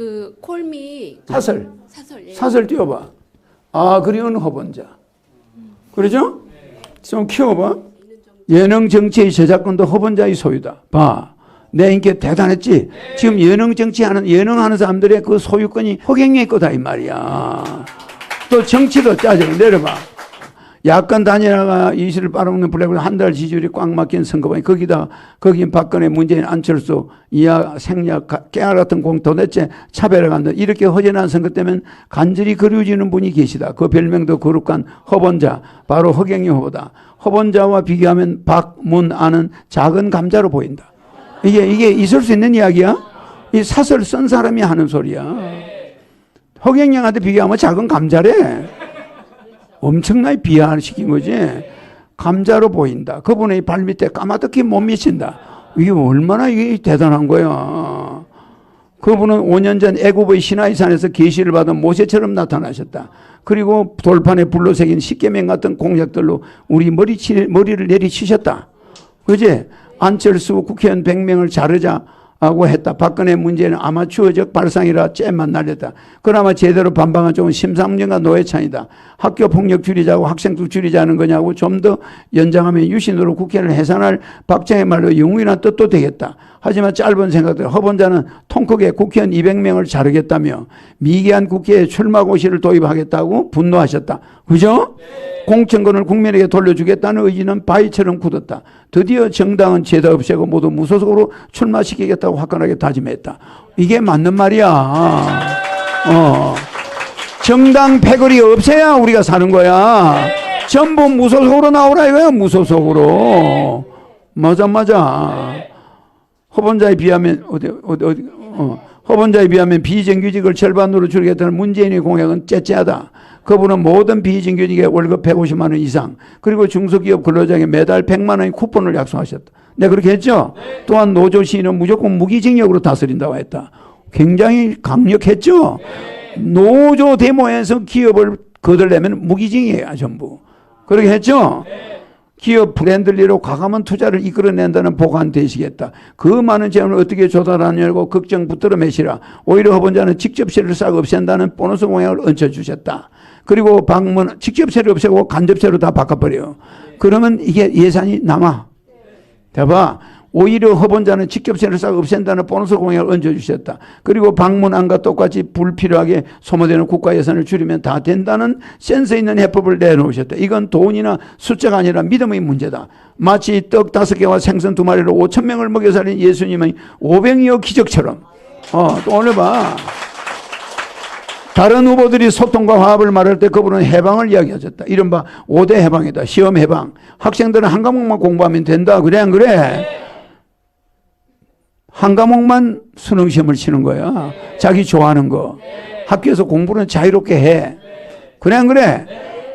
그 콜미 사설. 사설 예. 사설 띄워봐. 아, 그리운 허본자. 그러죠? 좀 키워봐. 예능 정치의 저작권도 허본자의 소유다. 봐. 내 인기 대단했지? 지금 예능 정치하는, 예능하는 사람들의 그 소유권이 허경영의 거다, 이 말이야. 또 정치도 짜져. 내려봐. 야권 다니다가 이시를 빨아먹는 블랙홀 한달 지지율이 꽉 막힌 선거방이 거기다 거기 박근혜 문재인 안철수 이하 생략 가- 깨알 같은 공 도대체 차별해간다 이렇게 허전한 선거 때면 간절히 그리워지는 분이 계시다. 그 별명도 거룩한 허본자 바로 허경영 후보다. 허본자와 비교하면 박문안은 작은 감자로 보인다. 이게 이게 있을 수 있는 이야기야? 이 사설 쓴 사람이 하는 소리야. 허경영한테 비교하면 작은 감자래 엄청나게 비하시킨 거지. 감자로 보인다. 그분의 발 밑에 까마득히 못 미친다. 이게 얼마나 이게 대단한 거야. 그분은 5년 전 애굽의 시나이산에서 계시를 받은 모세처럼 나타나셨다. 그리고 돌판에 불로 새긴 십계명 같은 공약들로 우리 머리 치, 머리를 내리치셨다. 그지? 안철수 국회의원 100명을 자르자. 하고 했다. 박근혜 문제는 아마추어적 발상이라 잼만 날렸다. 그나마 제대로 반방한 쪽은 심상정과 노회찬이다. 학교 폭력 줄이자고 학생들 줄이자는 거냐고 좀 더 연장하면 유신으로 국회를 해산할 박정희 말로 영웅이란 뜻도 되겠다. 하지만 짧은 생각들 허본자는 통 크게 국회의원 200명을 자르겠다며 미개한 국회에 출마 고시를 도입하겠다고 분노하셨다. 그죠? 공천권을 국민에게 돌려주겠다는 의지는 바위처럼 굳었다. 드디어 정당은 죄다 없애고 모두 무소속으로 출마시키겠다고 화끈하게 다짐했다. 이게 맞는 말이야. 어. 정당 패거리 없애야 우리가 사는 거야. 전부 무소속으로 나오라 이거야, 무소속으로. 맞아, 맞아. 허본자에 비하면 어디 어디 어디 어. 허본자에 비하면 비정규직을 절반으로 줄이겠다는 문재인의 공약은 째째하다. 그분은 모든 비정규직에 월급 150만 원 이상 그리고 중소기업 근로자에게 매달 100만 원의 쿠폰을 약속하셨다. 네 그렇게 했죠. 또한 노조 시위는 무조건 무기징역으로 다스린다고 했다. 굉장히 강력했죠. 노조 데모에서 기업을 거들려면 무기징역이야 전부. 그렇게 했죠. 기업 브랜드리로 과감한 투자를 이끌어낸다는 보관 되시겠다. 그 많은 재원을 어떻게 조달하냐고 걱정 붙들어 매시라. 오히려 허본자는 직접 세를 싹 없앤다는 보너스 공약을 얹혀주셨다. 그리고 방문 직접 세를 없애고 간접 세로 다 바꿔버려. 그러면 이게 예산이 남아. 대봐. 오히려 허본자는 직접 세를 싹 없앤다는 보너스 공약을 얹어주셨다. 그리고 방문안과 똑같이 불필요하게 소모되는 국가 예산을 줄이면 다 된다는 센스 있는 해법을 내놓으셨다. 이건 돈이나 숫자가 아니라 믿음의 문제다. 마치 떡 다섯 개와 생선 두 마리로 오천 명을 먹여 살린 예수님의 오병이어 기적처럼. 어, 또 오늘 봐. 다른 후보들이 소통과 화합을 말할 때 그분은 해방을 이야기하셨다. 이른바 5대 해방이다. 시험 해방. 학생들은 한 과목만 공부하면 된다. 그래, 안 그래? 한 과목만 수능 시험을 치는 거야. 자기 좋아하는 거. 학교에서 공부는 자유롭게 해. 안 그래?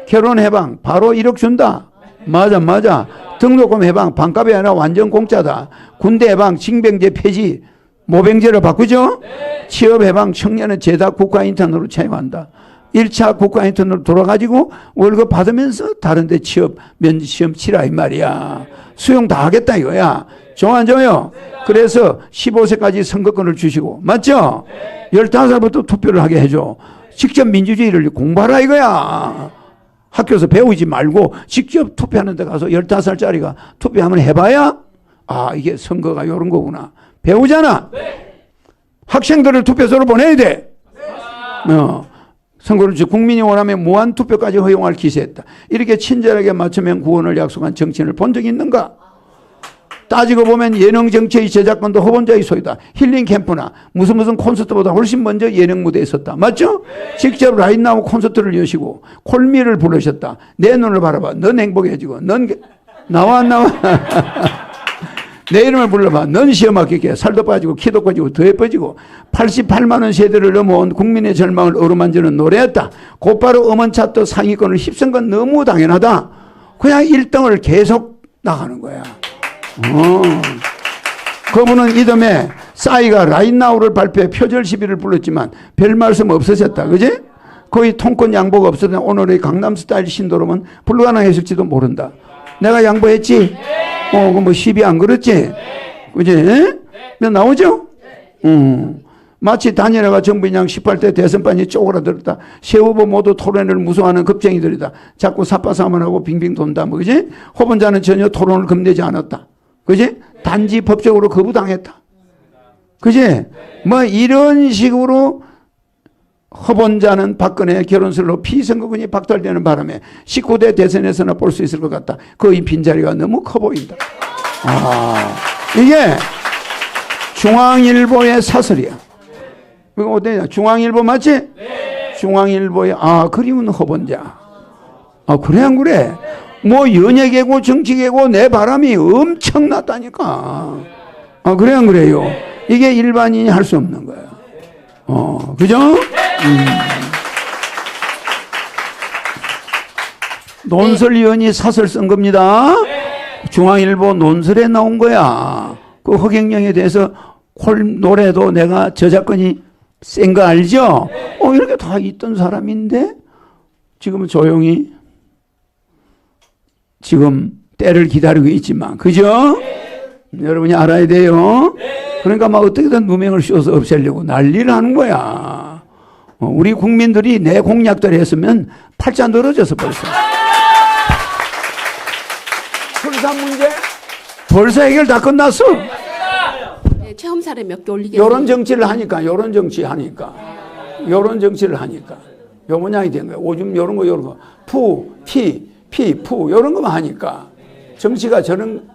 결혼 해방. 바로 1억 준다. 맞아, 맞아. 등록금 해방. 반값이 아니라 완전 공짜다. 군대 해방. 징병제 폐지. 모병제로 바꾸죠? 취업 해방 청년은 죄다 국가 인턴으로 채용한다. 1차 국가 인턴으로 돌아가지고 월급 받으면서 다른 데 취업 면접 시험 치라 이 말이야. 수용 다 하겠다 이거야. 좋아요? 그래서 15세까지 선거권을 주시고 맞죠? 15살부터 투표를 하게 해줘. 직접 민주주의를 공부하라 이거야. 학교에서 배우지 말고 직접 투표하는 데 가서 15살짜리가 투표 한번 해봐야 아 이게 선거가 이런 거구나. 배우잖아. 학생들을 투표소로 보내야 돼. 어. 선거를 즉 국민이 원하면 무한 투표까지 허용할 기세했다. 이렇게 친절하게 맞춤형 구원을 약속한 정치인을 본 적이 있는가? 따지고 보면 예능 정치의 제작권도 허본자의 소유다. 힐링 캠프나 무슨 무슨 콘서트보다 훨씬 먼저 예능 무대에 섰다. 맞죠? 직접 라인 나고 콘서트를 여시고 콜미를 부르셨다. 내 눈을 바라봐. 넌 행복해지고 넌 게- 나와 안 나와? 내 이름을 불러봐. 넌 시험 합격해. 살도 빠지고 키도 커지고 더 예뻐지고 88만 원 세대를 넘어온 국민의 절망을 어루만지는 노래였다. 곧바로 음원 차트 상위권을 휩쓴 건 너무 당연하다. 그냥 1등을 계속 나가는 거야. 어. 그분은 이듬해 싸이가 라인나우를 발표해 표절 시비를 불렀지만 별 말씀 없으셨다. 그지? 거의 통권 양보가 없었던 오늘의 강남 스타일 신도롬은 불가능했을지도 모른다. 내가 양보했지? 어, 그뭐 시비 안 걸었지? 그지? 너 나오죠? 음. 마치 단일화가 정부 인양 18대 대선반이 쪼그라들었다. 새 후보 모두 토론을 무서워하는 급쟁이들이다. 자꾸 삽바사만하고 빙빙 돈다. 뭐, 그지? 후보자는 전혀 토론을 금내지 않았다. 그지? 단지 법적으로 거부당했다. 그지? 뭐 이런 식으로 허본자는 박근혜 결혼설로 피선거군이 박탈되는 바람에 19대 대선에서나 볼 수 있을 것 같다. 그이 빈자리가 너무 커 보인다. 아, 이게 중앙일보의 사설이야. 이거 어때요? 중앙일보 맞지? 중앙일보의 아 그리운 허본자. 아 그래 안 그래? 뭐 연예계고 정치계고 내 바람이 엄청났다니까. 아 그래 안 그래요? 이게 일반인이 할 수 없는 거야. 어 그죠? 음. 논설위원이 사설 쓴 겁니다. 중앙일보 논설에 나온 거야. 그 허경영에 대해서 콜 노래도 내가 저작권이 센 거 알죠? 어, 이렇게 다 있던 사람인데 지금은 조용히 지금 때를 기다리고 있지만, 그죠? 여러분이 알아야 돼요. 그러니까 막 어떻게든 누명을 씌워서 없애려고 난리를 하는 거야. 어, 우리 국민들이 내 공약대로 했으면 팔자 늘어져서 벌써. 출산 문제 벌써 해결 다 끝났어. 네, 체험 사례 몇 개 올리겠습니다. 여론 정치를 하니까 여론 정치 하니까 여론 정치를 하니까 요 모양이 된 거야. 오줌 요런 거 요런 거. 푸, 피, 피, 푸 요런 거만 하니까. 정치가 저런